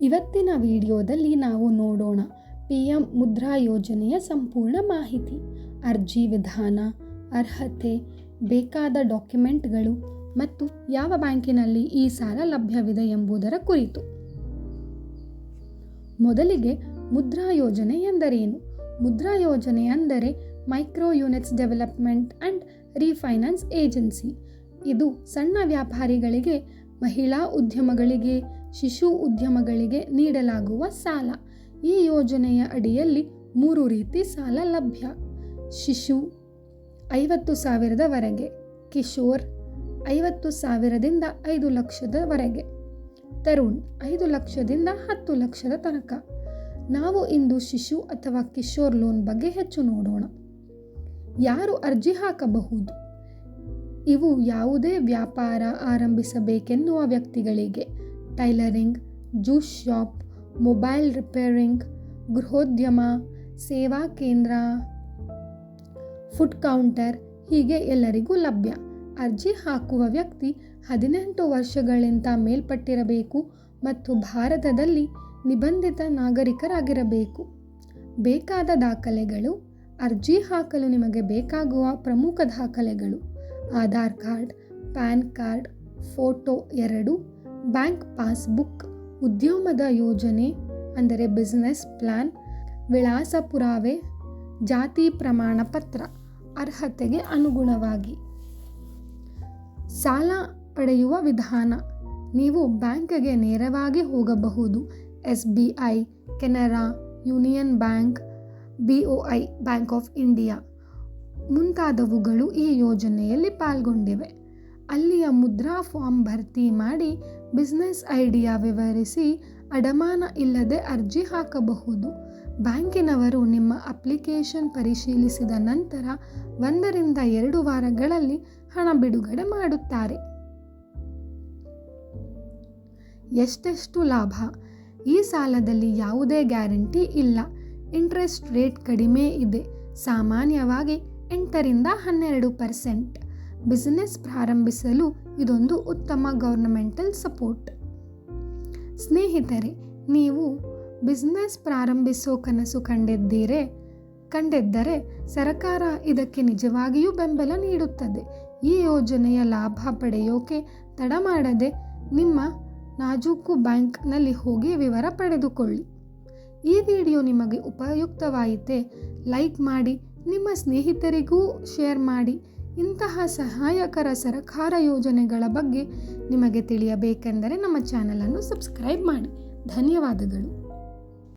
ಇವತ್ತಿನ ವಿಡಿಯೋದಲ್ಲಿ ನಾವು ನೋಡೋಣ ಪಿ ಎಂ ಮುದ್ರಾ ಯೋಜನೆಯ ಸಂಪೂರ್ಣ ಮಾಹಿತಿ. ಅರ್ಜಿ ವಿಧಾನ, ಅರ್ಹತೆ, ಬೇಕಾದ ಡಾಕ್ಯುಮೆಂಟ್ಗಳು ಮತ್ತು ಯಾವ ಬ್ಯಾಂಕಿನಲ್ಲಿ ಈ ಸಾಲ ಲಭ್ಯವಿದೆ ಎಂಬುದರ ಕುರಿತು. ಮೊದಲಿಗೆ ಮುದ್ರಾ ಯೋಜನೆ ಎಂದರೇನು? ಮುದ್ರಾ ಯೋಜನೆ ಅಂದರೆ micro units development and refinance agency. ಇದು ಸಣ್ಣ ವ್ಯಾಪಾರಿಗಳಿಗೆ, ಮಹಿಳಾ ಉದ್ಯಮಗಳಿಗೆ ಶಿಶು ಉದ್ಯಮಗಳಿಗೆ ನೀಡಲಾಗುವ ಸಾಲ. ಈ ಯೋಜನೆಯ ಅಡಿಯಲ್ಲಿ ಮೂರು ರೀತಿ ಸಾಲ ಲಭ್ಯ. ಶಿಶು ಐವತ್ತು ಸಾವಿರದವರೆಗೆ, ಕಿಶೋರ್ ಐವತ್ತು ಸಾವಿರದಿಂದ ಐದು ಲಕ್ಷದವರೆಗೆ, ತರುಣ್ ಐದು ಲಕ್ಷದಿಂದ ಹತ್ತು ಲಕ್ಷದ ತನಕ. ನಾವು ಇಂದು ಶಿಶು ಅಥವಾ ಕಿಶೋರ್ ಲೋನ್ ಬಗ್ಗೆ ಹೆಚ್ಚು ನೋಡೋಣ. ಯಾರು ಅರ್ಜಿ ಹಾಕಬಹುದು? ಇವು ಯಾವುದೇ ವ್ಯಾಪಾರ ಆರಂಭಿಸಬೇಕೆನ್ನುವ ವ್ಯಕ್ತಿಗಳಿಗೆ tailoring, juice shop, mobile repairing, ಗೃಹೋದ್ಯಮ, ಸೇವಾ ಕೇಂದ್ರ, ಫುಡ್ ಕೌಂಟರ್ ಹೀಗೆ ಎಲ್ಲರಿಗೂ ಲಭ್ಯ. ಅರ್ಜಿ ಹಾಕುವ ವ್ಯಕ್ತಿ ಹದಿನೆಂಟು ವರ್ಷಗಳಿಂದ ಮೇಲ್ಪಟ್ಟಿರಬೇಕು ಮತ್ತು ಭಾರತದಲ್ಲಿ ನಿಬಂಧಿತ ನಾಗರಿಕರಾಗಿರಬೇಕು. ಬೇಕಾದ ದಾಖಲೆಗಳು, ಅರ್ಜಿ ಹಾಕಲು ನಿಮಗೆ ಬೇಕಾಗುವ ಪ್ರಮುಖ ದಾಖಲೆಗಳು, Aadhaar card, pan card, photo ಎರಡು ಬ್ಯಾಂಕ್ ಪಾಸ್ಬುಕ್ ಉದ್ಯಮದ ಯೋಜನೆ ಅಂದರೆ ಬಿಸ್ನೆಸ್ ಪ್ಲ್ಯಾನ್ ವಿಳಾಸ ಪುರಾವೆ ಜಾತಿ ಪ್ರಮಾಣ ಪತ್ರ ಅರ್ಹತೆಗೆ ಅನುಗುಣವಾಗಿ. ಸಾಲ ಪಡೆಯುವ ವಿಧಾನ, ನೀವು ಬ್ಯಾಂಕ್ಗೆ ನೇರವಾಗಿ ಹೋಗಬಹುದು. S B I, Canara union bank, B O I, bank of India ಮುಂತಾದವುಗಳು ಈ ಯೋಜನೆಯಲ್ಲಿ ಪಾಲ್ಗೊಂಡಿವೆ. ಅಲ್ಲಿಯ ಮುದ್ರಾ ಫಾರ್ಮ್ ಭರ್ತಿ ಮಾಡಿ ಬಿಸ್ನೆಸ್ ಐಡಿಯಾ ವಿವರಿಸಿ ಅಡಮಾನ ಇಲ್ಲದೆ ಅರ್ಜಿ ಹಾಕಬಹುದು. ಬ್ಯಾಂಕಿನವರು ನಿಮ್ಮ ಅಪ್ಲಿಕೇಶನ್ ಪರಿಶೀಲಿಸಿದ ನಂತರ ಒಂದರಿಂದ ಎರಡು ವಾರಗಳಲ್ಲಿ ಹಣ ಬಿಡುಗಡೆ ಮಾಡುತ್ತಾರೆ. ಎಷ್ಟೆಷ್ಟು ಲಾಭ? ಈ ಸಾಲದಲ್ಲಿ ಯಾವುದೇ ಗ್ಯಾರಂಟಿ ಇಲ್ಲ. ಇಂಟ್ರೆಸ್ಟ್ ರೇಟ್ ಕಡಿಮೆ ಇದೆ. ಸಾಮಾನ್ಯವಾಗಿ ಎಂಟರಿಂದ ಹನ್ನೆರಡು ಪರ್ಸೆಂಟ್. ಬಿಸಿನೆಸ್ ಪ್ರಾರಂಭಿಸಲು ಇದೊಂದು ಉತ್ತಮ ಗೌರ್ನಮೆಂಟಲ್ ಸಪೋರ್ಟ್ ಸ್ನೇಹಿತರೆ, ನೀವು ಬಿಸ್ನೆಸ್ ಪ್ರಾರಂಭಿಸೋ ಕನಸು ಕಂಡಿದ್ದೀರೆ? ಕಂಡಿದ್ದರೆ ಸರಕಾರ ಇದಕ್ಕೆ ನಿಜವಾಗಿಯೂ ಬೆಂಬಲ ನೀಡುತ್ತದೆ. ಈ ಯೋಜನೆಯ ಲಾಭ ಪಡೆಯೋಕೆ ತಡ ಮಾಡದೆ ನಿಮ್ಮ ನಾಜೂಕು ಬ್ಯಾಂಕ್ನಲ್ಲಿ ಹೋಗಿ ವಿವರ ಪಡೆದುಕೊಳ್ಳಿ. ಈ ವಿಡಿಯೋ ನಿಮಗೆ ಉಪಯುಕ್ತವಾಯಿತೆ, ಲೈಕ್ ಮಾಡಿ, ನಿಮ್ಮ ಸ್ನೇಹಿತರಿಗೂ ಶೇರ್ ಮಾಡಿ ಇಂತಹ ಸಹಾಯಕರ ಸರಕಾರ ಯೋಜನೆಗಳ ಬಗ್ಗೆ ನಿಮಗೆ ತಿಳಿಯಬೇಕೆಂದರೆ ನಮ್ಮ ಚಾನಲನ್ನು ಸಬ್ಸ್ಕ್ರೈಬ್ ಮಾಡಿ. ಧನ್ಯವಾದಗಳು.